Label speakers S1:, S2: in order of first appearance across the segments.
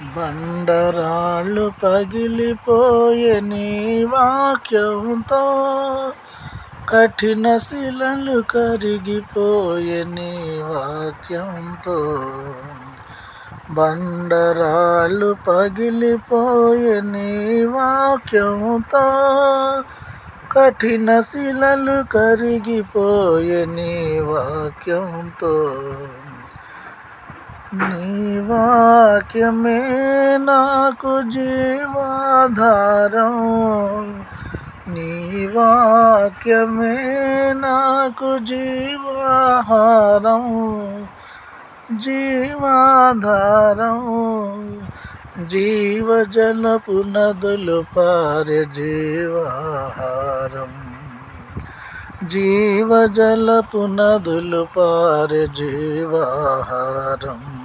S1: బండరాళ్ళు పగిలిపోయే నీ వాక్యంతో కఠిన శిలలు కరిగిపోయే నీ వాక్యంతో బండరాళ్ళు పగిలిపోయే నీ వాక్యంతో కఠిన శిలలు కరిగిపోయే నీ వాక్యంతో నీ వాక్యమే నాకు జీవాధారం. నీ వాక్యమే నాకు జీవాహారం. జీవాధారం. జీవజలపు నదులు పారే జీవాహారం. జీవజలపు నదులు పారే జీవాహారం.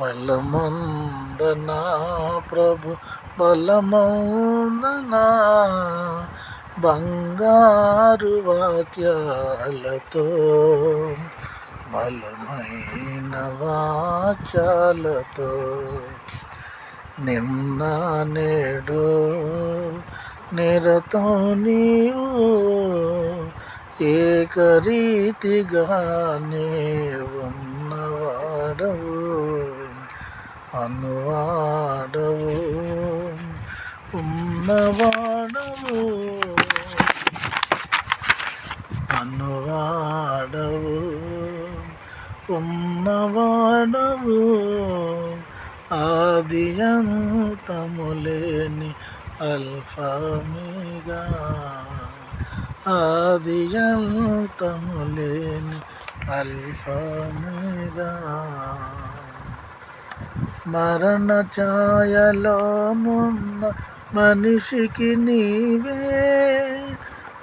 S1: బలమందనా ప్రభు బలమందనా బంగారు వాక్యాలతో బలమైన వాక్యాలతో నిన్న నేడు నిరతో నీవు ఏకరీతిగానే ఉన్నవాడవు. അന്നുവാടവും ഉന്നവാടവും. അന്നുവാടവും ഉന്നവാടവും. ആദിയന്തമുലേനി അൽഫമിക. ആദിയന്തമുലേനി അൽഫമിക. మరణ ఛాయలోనున్న మనిషికి నీవే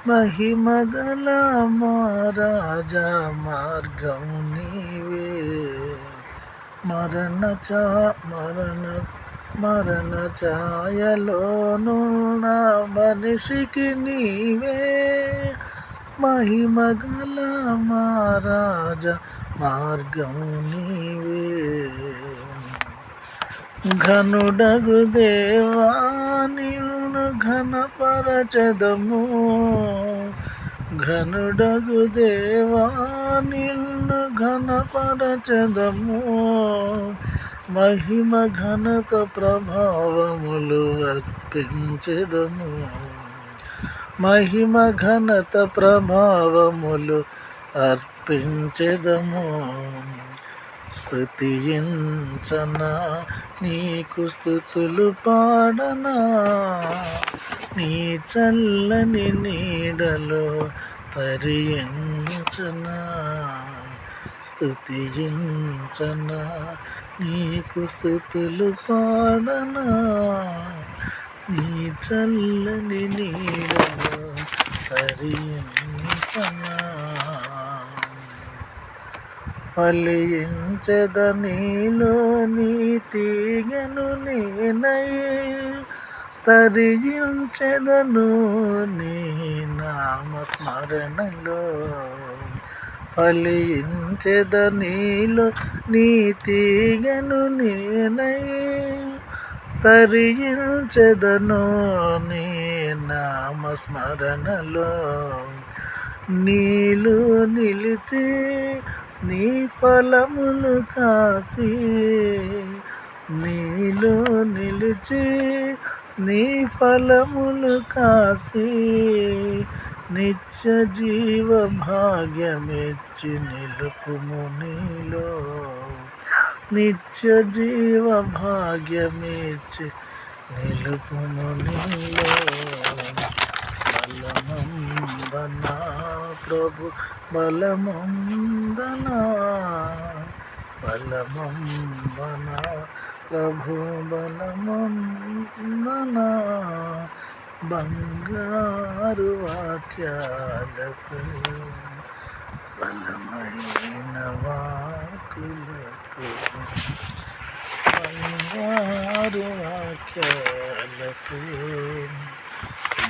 S1: మహిమగల మహారాజా మార్గం నీవే మరణ చా మరణ మరణ ఛాయలోనున్న మనిషికి నీవే మహిమగల మహారాజా మార్గం నీవే ఘనుడగు దేవా నిన్ను ఘనపరచదము. ఘనుడగు దేవా నిన్ను ఘనపరచదము. మహిమ ఘనత ప్రభావములు అర్పించదము. మహిమ ఘనత ప్రభావములు అర్పించదము. స్థుతించనా నీకు స్థుతులు పాడనా? నీ చల్లని నీడలో తరించనా స్థుతించనా నీకు స్థుతులు పాడనా? నీ చల్లని నీడలో తరించనా ఫలించద నీలో నీ తీగను నేనై తరించెదను నీ నామస్మరణలో. ఫలించద నీలో నీ తీగను నేనై తరించెదను నీ నామస్మరణలో. నీలో నిలిచి నీ ఫలమును కాసి నీలో నిలిచి నీ ఫలమును కాసి నిత్య జీవ భాగ్యమిచ్చి నిలుపుము నీలో. నిత్య జీవ భాగ్యమిచ్చి నిలుపుము నీలో. బలమందనా ప్రభు బలమందనా బలమందనా ప్రభు బలమందనా బంగారు వాక్యాలతో బలమైన వాకులతో బంగారు వాక్యాలతో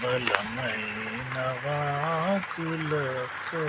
S1: బలమైన వాకులతో